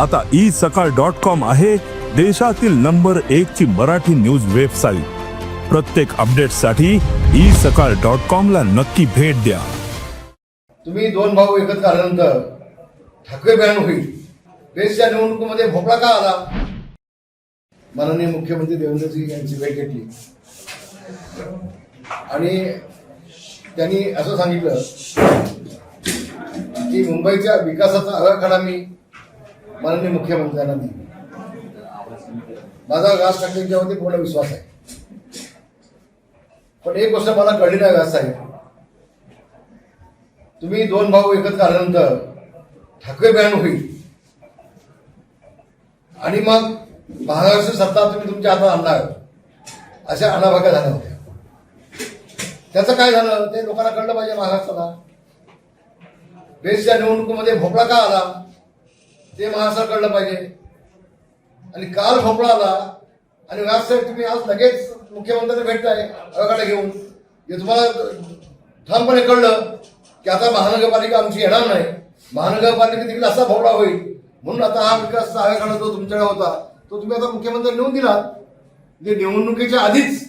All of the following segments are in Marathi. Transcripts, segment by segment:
आता ई सकाळ डॉट कॉम आहे देशातील नंबर एक ची मराठी न्यूज वेबसाईट. प्रत्येक अपडेटसाठी ई सकाळ डॉट कॉम ला नक्की भेट द्या. तुम्ही दोन भाऊ एकत्र आल्यानंतर ठाकरे बॅन होईल. देशच्या निवडणुकीमध्ये भोपळा का आला? माननीय मुख्यमंत्री देवेंद्रजी यांची भेट घेतली. आणि त्यांनी असं सांगितलं की मुंबईच्या विकासाचा आराखडा मी माननीय मुख्यमंत्र्यांना दिली. माझा राज ठाकरेंच्यावरती पूर्ण विश्वास आहे. पण एक गोष्ट मला कळली नाही राज साहेब. तुम्ही दोन भाऊ एकत्र आल्यानंतर ठाकरे बॅन होईल. आणि मग महाराष्ट्र सत्ता तुम्ही तुमच्या हातात आणणार. अशा अनाभाग्या झाल्या होत्या. त्याचं काय झालं? ते लोकांना कळलं पाहिजे महाराष्ट्राला. बेसच्या निवडणुकीमध्ये भोपळा का आला? ते महाराष्ट्राला कळलं पाहिजे. आणि काल भोपळा आला आणि राजसाहेब तुम्ही आज लगेच मुख्यमंत्र्यांना भेटताय आराखडा घेऊन. हे तुम्हाला ठामपणे कळलं की आता महानगरपालिका आमची येणार नाही. महानगरपालिका देखील असा भोपळा होईल. म्हणून आता हा विकास आराखडा जो तुमच्याकडे होता तो तुम्ही आता मुख्यमंत्री नेऊन दिलात. म्हणजे निवडणुकीच्या आधीच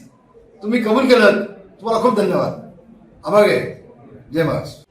तुम्ही कबूल केलं. तुम्हाला खूप धन्यवाद. आभार आहे. जय महाराष्ट्र